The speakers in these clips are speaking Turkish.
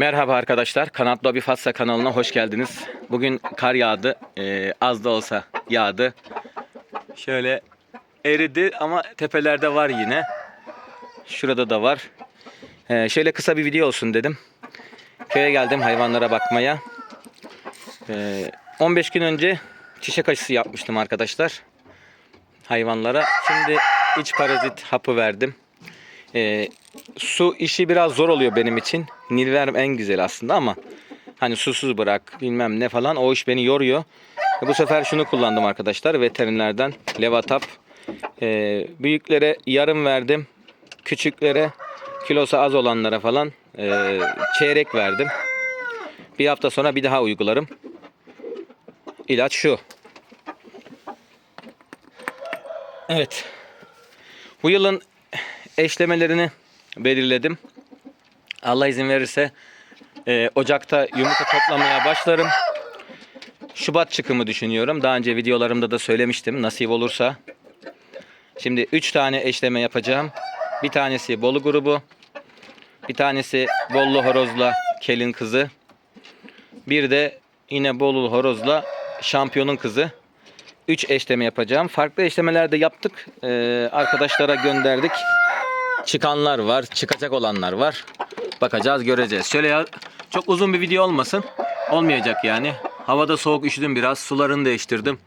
Merhaba arkadaşlar. Kanat Lobi Fatsa kanalına hoş geldiniz. Bugün kar yağdı. Ee, az da olsa yağdı. Şöyle eridi ama tepelerde var yine. Şurada da var. Ee, şöyle kısa bir video olsun dedim. Köye geldim hayvanlara bakmaya. Ee, 15 gün önce çiçek aşısı yapmıştım arkadaşlar. Hayvanlara. Şimdi iç parazit hapı verdim. Ee, su işi biraz zor oluyor benim için. Nilverm en güzel aslında ama hani susuz bırak bilmem ne falan o iş beni yoruyor. E, Bu sefer şunu kullandım arkadaşlar veterinerden Levatap. Ee, büyüklere yarım verdim. Küçüklere kilosu az olanlara falan e, çeyrek verdim. Bir hafta sonra bir daha uygularım. İlaç şu. Evet. Bu yılın eşlemelerini belirledim. Allah izin verirse e, Ocak'ta yumurta toplamaya başlarım. Şubat çıkımı düşünüyorum. Daha önce videolarımda da söylemiştim nasip olursa. Şimdi 3 tane eşleme yapacağım. Bir tanesi Bolu grubu. Bir tanesi Bollu horozla Kelin kızı. Bir de yine Bolu horozla şampiyonun kızı. 3 eşleme yapacağım. Farklı eşlemeler de yaptık. Ee, arkadaşlara gönderdik. Çıkanlar var, çıkacak olanlar var. Bakacağız, göreceğiz. Şöyle ya, çok uzun bir video olmasın. Olmayacak yani. Havada soğuk üşüdüm biraz. Sularını değiştirdim.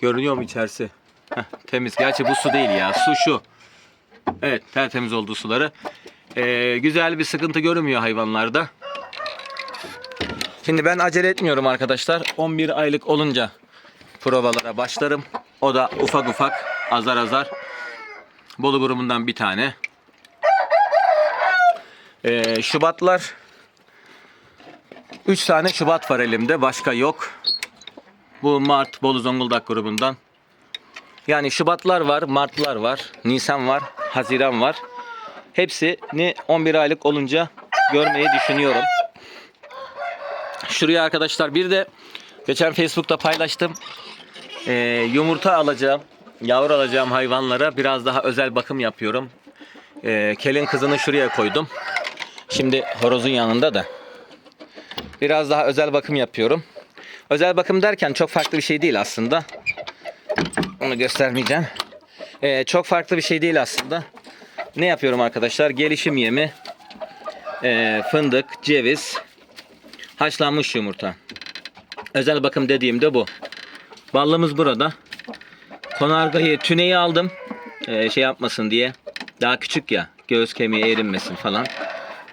Görünüyor mu içerisi? Heh, temiz. Gerçi bu su değil ya. Su şu. Evet, tertemiz oldu suları. Ee, güzel bir sıkıntı görünmüyor hayvanlarda. Şimdi ben acele etmiyorum arkadaşlar. 11 aylık olunca provalara başlarım. O da ufak ufak, azar azar. Bolu grubundan bir tane. Ee, Şubatlar 3 tane Şubat var elimde. Başka yok. Bu Mart Bolu Zonguldak grubundan. Yani Şubatlar var, Martlar var, Nisan var, Haziran var. Hepsini 11 aylık olunca görmeyi düşünüyorum. Şuraya arkadaşlar bir de geçen Facebook'ta paylaştım. Ee, yumurta alacağım, yavru alacağım hayvanlara biraz daha özel bakım yapıyorum. Ee, kelin kızını şuraya koydum. Şimdi horozun yanında da. Biraz daha özel bakım yapıyorum. Özel bakım derken çok farklı bir şey değil aslında. Onu göstermeyeceğim. Ee, çok farklı bir şey değil aslında. Ne yapıyorum arkadaşlar? Gelişim yemi, ee, fındık, ceviz, haşlanmış yumurta. Özel bakım dediğimde bu. Ballımız burada. Konargayı, tüneyi aldım. Ee, şey yapmasın diye. Daha küçük ya. Göğüs kemiği erinmesin falan.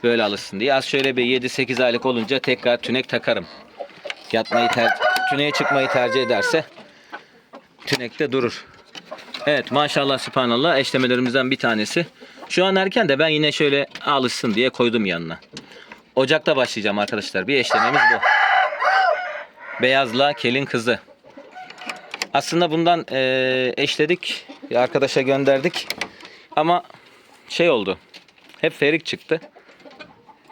Böyle alışsın diye. Az şöyle bir 7-8 aylık olunca tekrar tünek takarım. Yatmayı ter tüneye çıkmayı tercih ederse tünekte durur. Evet maşallah subhanallah eşlemelerimizden bir tanesi. Şu an erken de ben yine şöyle alışsın diye koydum yanına. Ocakta başlayacağım arkadaşlar. Bir eşlememiz bu. Beyazla kelin kızı. Aslında bundan eee, eşledik. Bir arkadaşa gönderdik. Ama şey oldu. Hep ferik çıktı.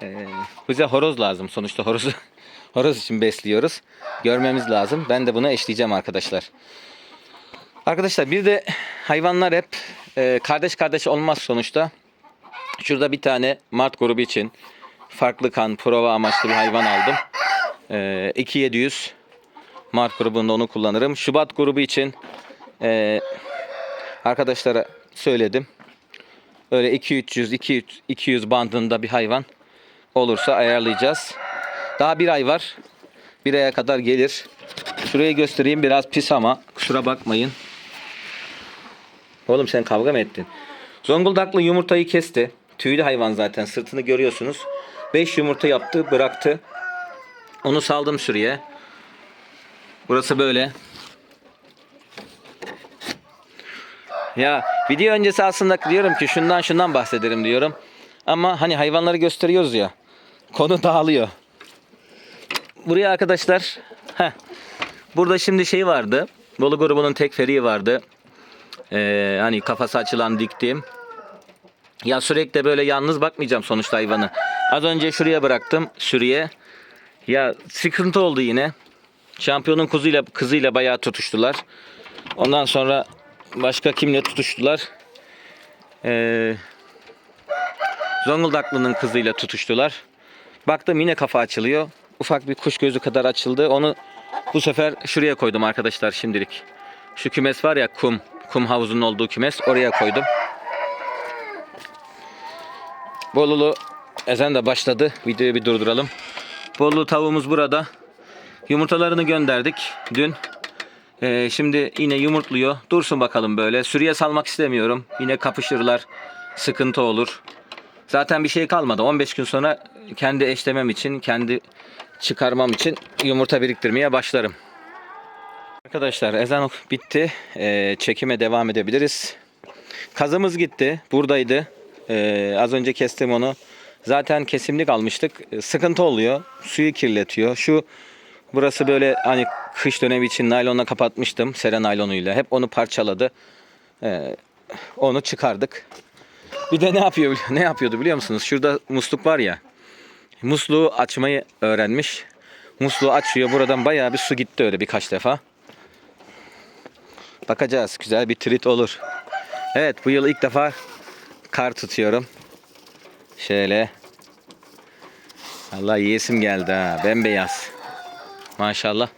Eee, bize horoz lazım. Sonuçta horozu horoz için besliyoruz. Görmemiz lazım. Ben de bunu eşleyeceğim arkadaşlar. Arkadaşlar bir de hayvanlar hep eee, kardeş kardeş olmaz sonuçta. Şurada bir tane Mart grubu için farklı kan prova amaçlı bir hayvan aldım. Ee, 2700 Mart grubunda onu kullanırım. Şubat grubu için e, arkadaşlara söyledim. Öyle 200 200 200 bandında bir hayvan olursa ayarlayacağız. Daha bir ay var. Bir aya kadar gelir. Şurayı göstereyim biraz pis ama kusura bakmayın. Oğlum sen kavga mı ettin? Zonguldaklı yumurtayı kesti. Tüylü hayvan zaten sırtını görüyorsunuz. 5 yumurta yaptı bıraktı. Onu saldım şuraya. Burası böyle. Ya video öncesi aslında diyorum ki şundan şundan bahsederim diyorum. Ama hani hayvanları gösteriyoruz ya. Konu dağılıyor. Buraya arkadaşlar heh, burada şimdi şey vardı. Bolu grubunun tek feriği vardı. Ee, hani kafası açılan diktiğim. Ya sürekli böyle yalnız bakmayacağım sonuçta hayvanı. Az önce şuraya bıraktım sürüye. Ya sıkıntı oldu yine. Şampiyonun kuzuyla kızıyla bayağı tutuştular. Ondan sonra başka kimle tutuştular? Ee, Zonguldaklı'nın kızıyla tutuştular. Baktım yine kafa açılıyor. Ufak bir kuş gözü kadar açıldı. Onu bu sefer şuraya koydum arkadaşlar şimdilik. Şu kümes var ya kum. Kum havuzunun olduğu kümes. Oraya koydum. Bolulu ezan da başladı. Videoyu bir durduralım. Bolulu tavuğumuz burada. Yumurtalarını gönderdik dün. Ee, şimdi yine yumurtluyor. Dursun bakalım böyle. Sürüye salmak istemiyorum. Yine kapışırlar. Sıkıntı olur. Zaten bir şey kalmadı. 15 gün sonra kendi eşlemem için, kendi çıkarmam için yumurta biriktirmeye başlarım. Arkadaşlar ezan bitti. Ee, çekime devam edebiliriz. Kazımız gitti. Buradaydı. Ee, az önce kestim onu. Zaten kesimlik almıştık. Ee, Sıkıntı oluyor. Suyu kirletiyor. Şu burası böyle hani kış dönemi için naylonla kapatmıştım. Sera naylonuyla. Hep onu parçaladı. Ee, onu çıkardık. Bir de ne yapıyor ne yapıyordu biliyor musunuz? Şurada musluk var ya. Musluğu açmayı öğrenmiş. Musluğu açıyor. Buradan bayağı bir su gitti öyle birkaç defa. Bakacağız. Güzel bir trit olur. Evet bu yıl ilk defa kar tutuyorum. Şöyle. Allah yiyesim geldi ha. Bembeyaz. Maşallah.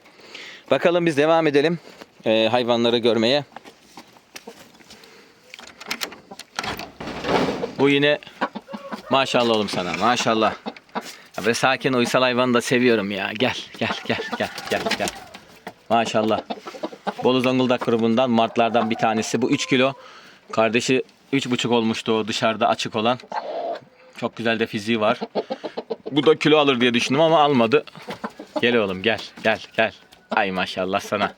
Bakalım biz devam edelim. Ee, hayvanları görmeye. Bu yine maşallah oğlum sana maşallah. Ve sakin uysal hayvanı da seviyorum ya. Gel gel gel gel gel gel. Maşallah. Bolu Zonguldak grubundan martlardan bir tanesi. Bu 3 kilo. Kardeşi 3,5 olmuştu o dışarıda açık olan. Çok güzel de fiziği var. Bu da kilo alır diye düşündüm ama almadı. Gel oğlum gel gel gel. Ay maşallah sana.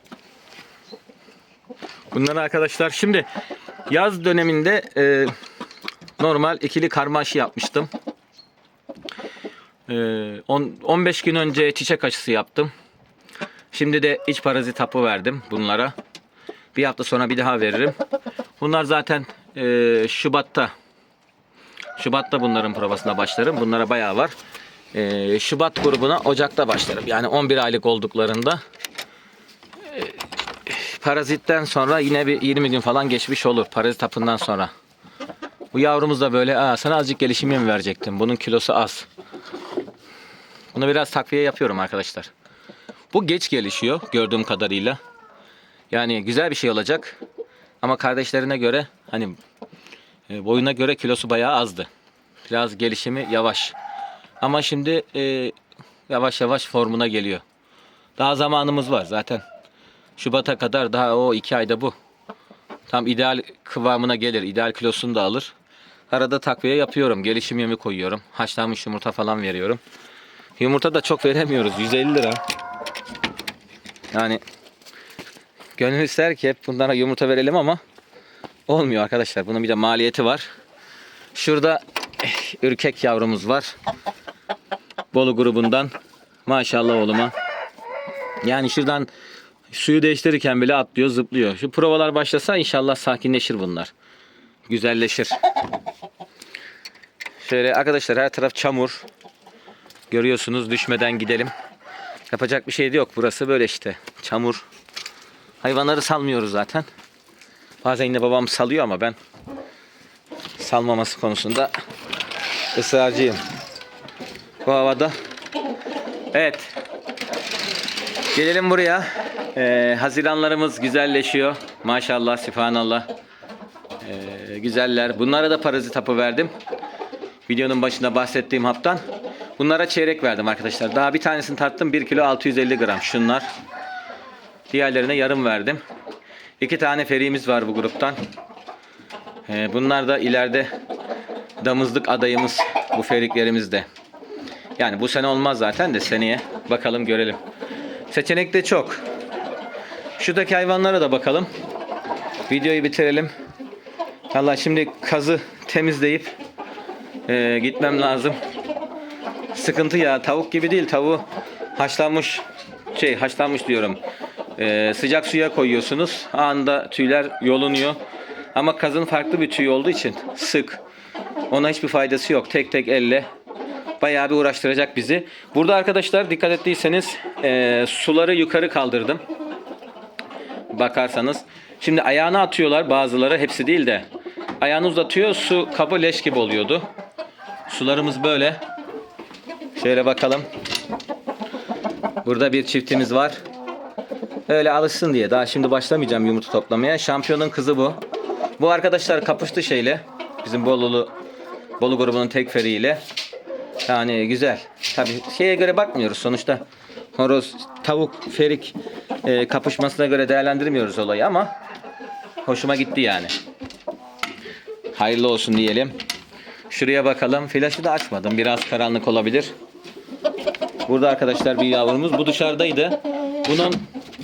Bunları arkadaşlar şimdi yaz döneminde e, normal ikili karma aşı yapmıştım. E, on- 15 gün önce çiçek aşısı yaptım. Şimdi de iç parazit hapı verdim bunlara. Bir hafta sonra bir daha veririm. Bunlar zaten e, Şubat'ta Şubat'ta bunların provasına başlarım. Bunlara bayağı var. E, Şubat grubuna Ocak'ta başlarım. Yani 11 aylık olduklarında e, parazitten sonra yine bir 20 gün falan geçmiş olur. Parazit hapından sonra. Bu yavrumuz da böyle Aa, sana azıcık gelişim yemi verecektim. Bunun kilosu az. Bunu biraz takviye yapıyorum arkadaşlar. Bu geç gelişiyor gördüğüm kadarıyla. Yani güzel bir şey olacak. Ama kardeşlerine göre hani e, boyuna göre kilosu bayağı azdı. Biraz gelişimi yavaş. Ama şimdi e, yavaş yavaş formuna geliyor. Daha zamanımız var zaten. Şubat'a kadar daha o iki ayda bu. Tam ideal kıvamına gelir. ideal kilosunu da alır. Arada takviye yapıyorum. Gelişim yemi koyuyorum. Haşlanmış yumurta falan veriyorum. Yumurta da çok veremiyoruz. 150 lira. Yani gönül ister ki hep bunlara yumurta verelim ama olmuyor arkadaşlar. Bunun bir de maliyeti var. Şurada ürkek yavrumuz var. Bolu grubundan. Maşallah oğluma. Yani şuradan suyu değiştirirken bile atlıyor, zıplıyor. Şu provalar başlasa inşallah sakinleşir bunlar. Güzelleşir. Şöyle arkadaşlar her taraf çamur. Görüyorsunuz düşmeden gidelim. Yapacak bir şey de yok. Burası böyle işte. Çamur. Hayvanları salmıyoruz zaten. Bazen yine babam salıyor ama ben salmaması konusunda ısrarcıyım. Bu havada. Evet. Gelelim buraya. Ee, haziranlarımız güzelleşiyor. Maşallah, sübhanallah. Ee, güzeller. Bunlara da parazit hapı verdim. Videonun başında bahsettiğim haptan. Bunlara çeyrek verdim arkadaşlar. Daha bir tanesini tarttım. 1 kilo 650 gram. Şunlar. Diğerlerine yarım verdim. İki tane ferimiz var bu gruptan. Ee, bunlar da ileride damızlık adayımız. Bu feriklerimiz de. Yani bu sene olmaz zaten de seneye. Bakalım görelim. Seçenek de çok. Şuradaki hayvanlara da bakalım. Videoyu bitirelim. Allah şimdi kazı temizleyip e, gitmem lazım. Sıkıntı ya tavuk gibi değil tavuğu haşlanmış şey haşlanmış diyorum. E, sıcak suya koyuyorsunuz. Anında tüyler yolunuyor. Ama kazın farklı bir tüy olduğu için sık. Ona hiçbir faydası yok. Tek tek elle bayağı bir uğraştıracak bizi. Burada arkadaşlar dikkat ettiyseniz e, suları yukarı kaldırdım. Bakarsanız. Şimdi ayağını atıyorlar bazıları hepsi değil de. Ayağını uzatıyor su kabı leş gibi oluyordu. Sularımız böyle. Şöyle bakalım. Burada bir çiftimiz var. Öyle alışsın diye. Daha şimdi başlamayacağım yumurta toplamaya. Şampiyonun kızı bu. Bu arkadaşlar kapıştı şeyle. Bizim Bolulu Bolu grubunun tek feriyle. Yani güzel. Tabii şeye göre bakmıyoruz sonuçta. Horoz, tavuk, ferik e, kapışmasına göre değerlendirmiyoruz olayı ama hoşuma gitti yani. Hayırlı olsun diyelim. Şuraya bakalım. Flaşı da açmadım. Biraz karanlık olabilir. Burada arkadaşlar bir yavrumuz. Bu dışarıdaydı. Bunun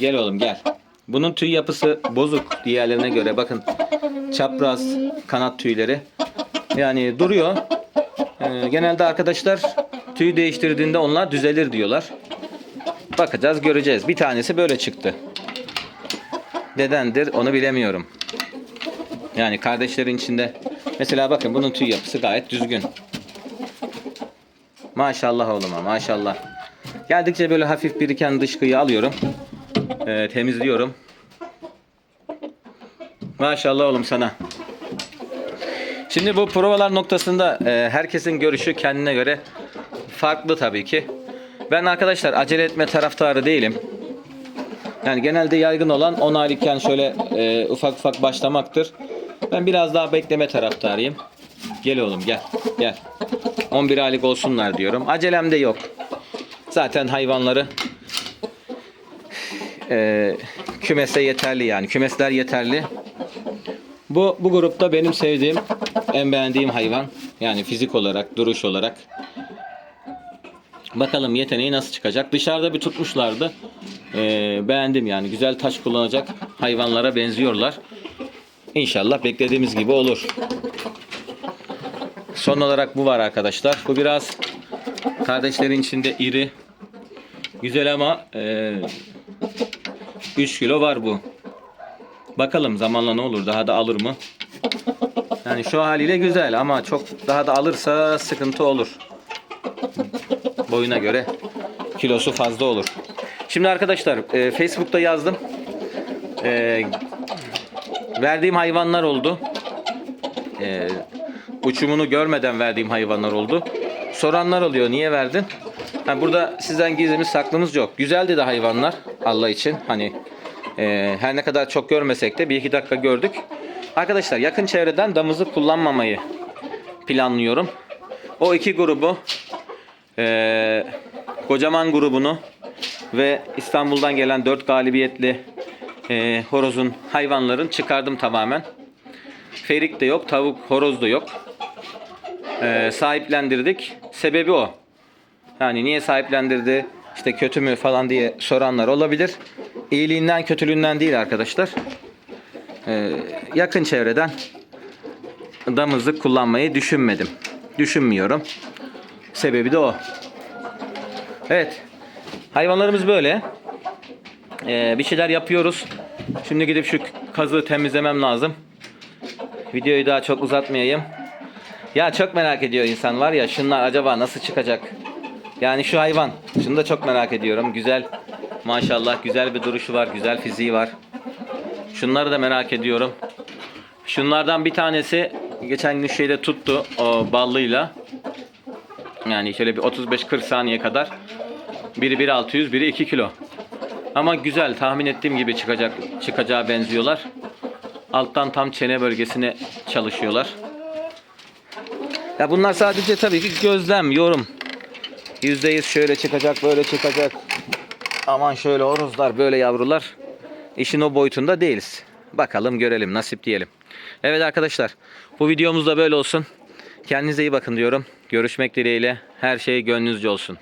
gel oğlum gel. Bunun tüy yapısı bozuk diğerlerine göre. Bakın çapraz kanat tüyleri. Yani duruyor. Ee, genelde arkadaşlar tüy değiştirdiğinde onlar düzelir diyorlar. Bakacağız göreceğiz. Bir tanesi böyle çıktı. Nedendir onu bilemiyorum. Yani kardeşlerin içinde mesela bakın bunun tüy yapısı gayet düzgün. Maşallah oğluma maşallah. Geldikçe böyle hafif biriken dışkıyı alıyorum. Ee, temizliyorum. Maşallah oğlum sana. Şimdi bu provalar noktasında e, herkesin görüşü kendine göre farklı tabii ki. Ben arkadaşlar acele etme taraftarı değilim. Yani genelde yaygın olan 10 aylıkken şöyle e, ufak ufak başlamaktır. Ben biraz daha bekleme taraftarıyım. Gel oğlum gel gel. 11 aylık olsunlar diyorum. Acelem de yok. Zaten hayvanları e, kümese yeterli yani. Kümesler yeterli. Bu, bu grupta benim sevdiğim, en beğendiğim hayvan. Yani fizik olarak, duruş olarak. Bakalım yeteneği nasıl çıkacak. Dışarıda bir tutmuşlardı. Ee, beğendim yani. Güzel taş kullanacak hayvanlara benziyorlar. İnşallah beklediğimiz gibi olur. Son olarak bu var arkadaşlar. Bu biraz kardeşlerin içinde iri. Güzel ama e, 3 kilo var bu. Bakalım zamanla ne olur daha da alır mı? Yani şu haliyle güzel ama çok daha da alırsa sıkıntı olur. Boyuna göre kilosu fazla olur. Şimdi arkadaşlar e, Facebook'ta yazdım. E, verdiğim hayvanlar oldu. E, uçumunu görmeden verdiğim hayvanlar oldu. Soranlar oluyor niye verdin? Ha, burada sizden gizlimiz saklımız yok. Güzeldi de hayvanlar Allah için. Hani ee, her ne kadar çok görmesek de bir iki dakika gördük. Arkadaşlar yakın çevreden damızı kullanmamayı planlıyorum. O iki grubu ee, kocaman grubunu ve İstanbul'dan gelen dört galibiyetli ee, horozun hayvanların çıkardım tamamen. Ferik de yok, tavuk, horoz da yok. Ee, sahiplendirdik. Sebebi o. Yani niye sahiplendirdi? işte kötü mü falan diye soranlar olabilir. İyiliğinden kötülüğünden değil arkadaşlar. Ee, yakın çevreden damızlık kullanmayı düşünmedim. Düşünmüyorum. Sebebi de o. Evet. Hayvanlarımız böyle. Ee, bir şeyler yapıyoruz. Şimdi gidip şu kazığı temizlemem lazım. Videoyu daha çok uzatmayayım. Ya çok merak ediyor insan var ya şunlar acaba nasıl çıkacak? Yani şu hayvan. Şunu da çok merak ediyorum. Güzel. Maşallah güzel bir duruşu var. Güzel fiziği var. Şunları da merak ediyorum. Şunlardan bir tanesi geçen gün şeyde tuttu o ballıyla. Yani şöyle bir 35-40 saniye kadar. Biri 1.600, biri 2 kilo. Ama güzel tahmin ettiğim gibi çıkacak çıkacağı benziyorlar. Alttan tam çene bölgesine çalışıyorlar. Ya bunlar sadece tabii ki gözlem, yorum. %100 şöyle çıkacak, böyle çıkacak. Aman şöyle horozlar, böyle yavrular. İşin o boyutunda değiliz. Bakalım görelim, nasip diyelim. Evet arkadaşlar, bu videomuz da böyle olsun. Kendinize iyi bakın diyorum. Görüşmek dileğiyle. Her şey gönlünüzce olsun.